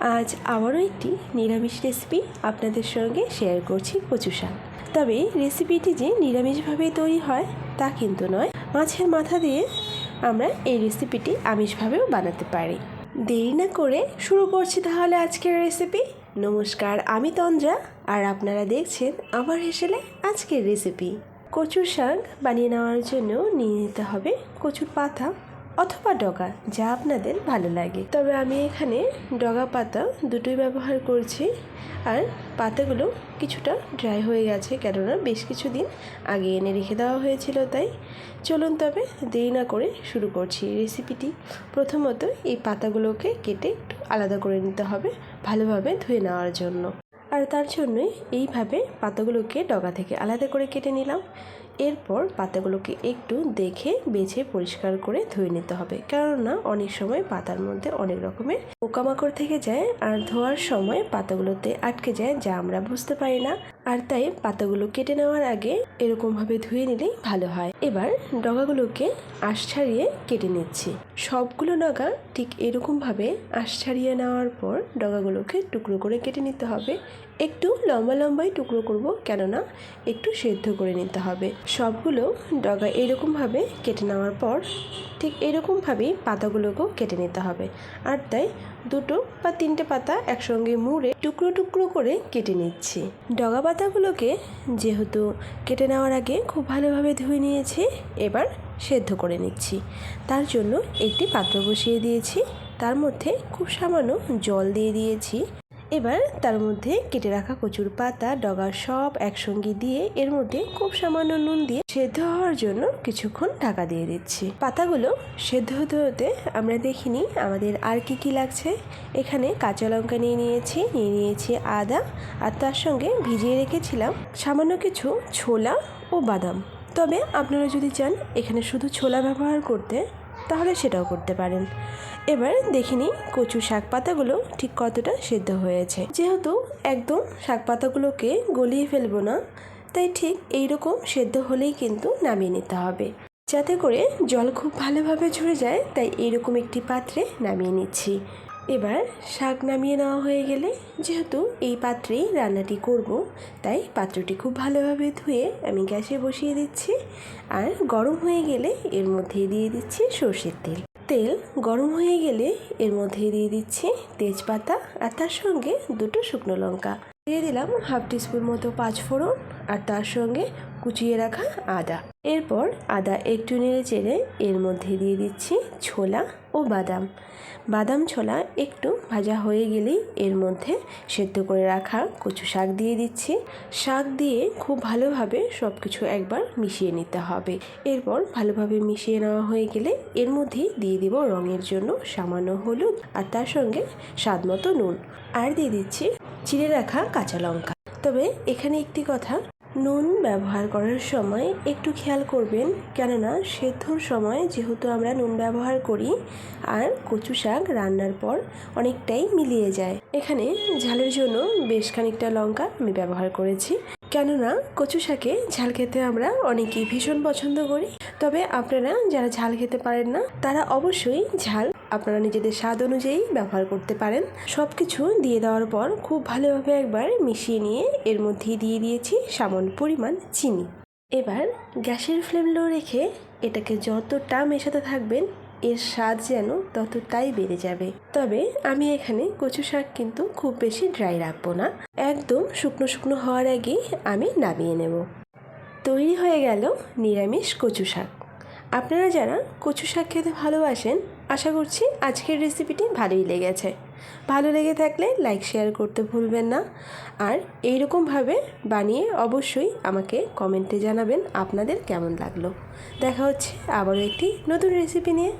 আজ আবারও একটি নিরামিষ রেসিপি আপনাদের সঙ্গে শেয়ার করছি কচু শাক তবে রেসিপিটি যে নিরামিষভাবেই তৈরি হয়, তা কিন্তু নয়। মাছের মাথা দিয়ে আমরা এই রেসিপিটি আমিষভাবেও বানাতে পারি। দেরি না করে শুরু করছি তাহলে আজকের রেসিপি নমস্কার, আমি তন্দ্রা, আর আপনারা দেখছেন আমার হেসেলে আজকের রেসিপি কচুর শাক বানিয়ে নেওয়ার জন্য নিয়ে নিতে হবে কচুর পাতা। অথবা ডগা, যা আপনাদের ভালো লাগে। তবে আমি এখানে ডগা পাতা দুটোই ব্যবহার করছি, আর পাতাগুলো কিছুটা ড্রাই হয়ে গেছে, কেননা বেশ কিছুদিন আগে এনে রেখে দেওয়া হয়েছিল, তাই চলুন তবে দেরি না করে শুরু করছি রেসিপিটি। প্রথমত এই পাতাগুলোকে কেটে একটু আলাদা করে নিতে হবে, ভালোভাবে ধুয়ে নেওয়ার জন্য। আর তার জন্যই এইভাবে পাতাগুলোকে ডগা থেকে আলাদা করে কেটে নিলাম। এরপর পাতাগুলোকে একটু দেখে বেছে পরিষ্কার করে ধুয়ে নিতে হবে। কেননা অনেক সময় পাতার মধ্যে অনেক রকমের পোকামাকড় থেকে যায় আর ধোয়ার সময় পাতাগুলোতে আটকে যায় যা আমরা বুঝতে পারি না। আর তাই পাতাগুলো কেটে নেওয়ার আগে এরকমভাবে ধুয়ে নিলেই ভালো হয়। এবার ডগাগুলোকে আঁশ ছাড়িয়ে কেটে নিচ্ছি। সবগুলো ডগা ঠিক এরকমভাবে আঁশ ছাড়িয়ে নেওয়ার পর ডগাগুলোকে টুকরো করে কেটে নিতে হবে। একটু লম্বা লম্বাই টুকরো করব, কেননা একটু সেদ্ধ করে নিতে হবে। সবগুলো ডগা এরকমভাবে কেটে নেওয়ার পর ঠিক এরকমভাবেই পাতাগুলোকেও কেটে নিতে হবে। আর তাই দুটো বা তিনটে পাতা একসঙ্গে মুড়ে টুকরো টুকরো করে কেটে নিচ্ছি। ডগা পাতাগুলোকে যেহেতু কেটে নেওয়ার আগে খুব ভালোভাবে ধুয়ে নিয়েছি, এবার সেদ্ধ করে নিচ্ছি। তার জন্য একটি পাত্র বসিয়ে দিয়েছি। তার মধ্যে খুব সামান্য জল দিয়ে দিয়েছি। এবার তার মধ্যে কেটে রাখা কচুর পাতা ডগা সব একসঙ্গে দিয়ে এর মধ্যে খুব সামান্য নুন দিয়ে সেদ্ধ হওয়ার জন্য কিছুক্ষণ ঢাকা দিয়ে দিচ্ছি। পাতাগুলো সেদ্ধ হতে হতে আমরা দেখিনি আমাদের আর কি কি লাগছে। এখানে কাঁচা লঙ্কা নিয়ে নিয়েছি নিয়ে নিয়েছি আদা আর তার সঙ্গে ভিজিয়ে রেখেছিলাম সামান্য কিছু ছোলা ও বাদাম। তবে আপনারা যদি চান এখানে শুধু ছোলা ব্যবহার করতে তাহলে সেটাও করতে পারেন। এবার দেখিনি কচু শাক পাতাগুলো ঠিক কতটা সেদ্ধ হয়েছে। যেহেতু একদম শাক পাতাগুলোকে গলিয়ে ফেলব না, তাই ঠিক এইরকম সেদ্ধ হলেই কিন্তু নামিয়ে নিতে হবে। যাতে করে জল খুব ভালোভাবে ঝরে যায়, তাই এইরকম একটি পাত্রে নামিয়ে নিচ্ছি। এবার শাক নামিয়ে নেওয়া হয়ে গেলে যেহেতু এই পাত্রেই রান্নাটি করব, তাই পাত্রটি খুব ভালোভাবে ধুয়ে আমি গ্যাসে বসিয়ে দিচ্ছি। আর গরম হয়ে গেলে এর মধ্যে দিয়ে দিচ্ছি সর্ষের তেল। তেল গরম হয়ে গেলে এর মধ্যে দিয়ে দিচ্ছি তেজপাতা আর তার সঙ্গে দুটো শুকনো লঙ্কা। দিয়ে দিলাম হাফ টিস্পুন মতো পাঁচ ফোড়ন আর তার সঙ্গে কুচিয়ে রাখা আদা। এরপর আদা একটু নেড়ে চেড়ে এর মধ্যে দিয়ে দিচ্ছি ছোলা ও বাদাম। বাদাম ছোলা একটু ভাজা হয়ে গেলেই এর মধ্যে সেদ্ধ করে রাখা কচু শাক দিয়ে দিচ্ছি। শাক দিয়ে খুব ভালোভাবে সব কিছু একবার মিশিয়ে নিতে হবে। এরপর ভালোভাবে মিশিয়ে নেওয়া হয়ে গেলে এর মধ্যেই দিয়ে দিব রঙের জন্য সামান্য হলুদ আর তার সঙ্গে স্বাদ মতো নুন। আর দিয়ে দিচ্ছি চিড়ে রাখা কাঁচা লঙ্কা। তবে এখানে একটি কথা নুন ব্যবহার করার সময় একটু খেয়াল করবেন, কেননা সেদ্ধর সময় যেহেতু আমরা নুন ব্যবহার করি আর কচু শাক রান্নার পর অনেকটাই মিলিয়ে যায়। এখানে ঝালের জন্য বেশ খানিকটা লঙ্কা আমি ব্যবহার করেছি। কেননা কচু শাকে ঝাল খেতে আমরা অনেকেই ভীষণ পছন্দ করি। তবে আপনারা যারা ঝাল খেতে পারেন না, তারা অবশ্যই ঝাল আপনারা নিজেদের স্বাদ অনুযায়ী ব্যবহার করতে পারেন। সব কিছু দিয়ে দেওয়ার পর খুব ভালোভাবে একবার মিশিয়ে নিয়ে এর মধ্যেই দিয়ে দিয়েছি সামান্য পরিমাণ চিনি। এবার গ্যাসের ফ্লেম লো রেখে এটাকে যতটা মেশাতে থাকবেন, এর স্বাদ যেন ততটাই বেড়ে যাবে। তবে আমি এখানে কচু শাক কিন্তু খুব বেশি ড্রাই রাখব না। একদম শুকনো শুকনো হওয়ার আগেই আমি নামিয়ে নেব। তৈরি হয়ে গেল নিরামিষ কচু শাক। আপনারা যারা কচু শাক খেতে ভালোবাসেন আশা করছি আজকের রেসিপিটি ভালোই লেগেছে। ভালো লেগে থাকলে লাইক শেয়ার করতে ভুলবেন না। আর এইরকমভাবে বানিয়ে অবশ্যই আমাকে কমেন্টে জানাবেন আপনাদের কেমন লাগল। দেখা হচ্ছে আবারও একটি নতুন রেসিপি নিয়ে।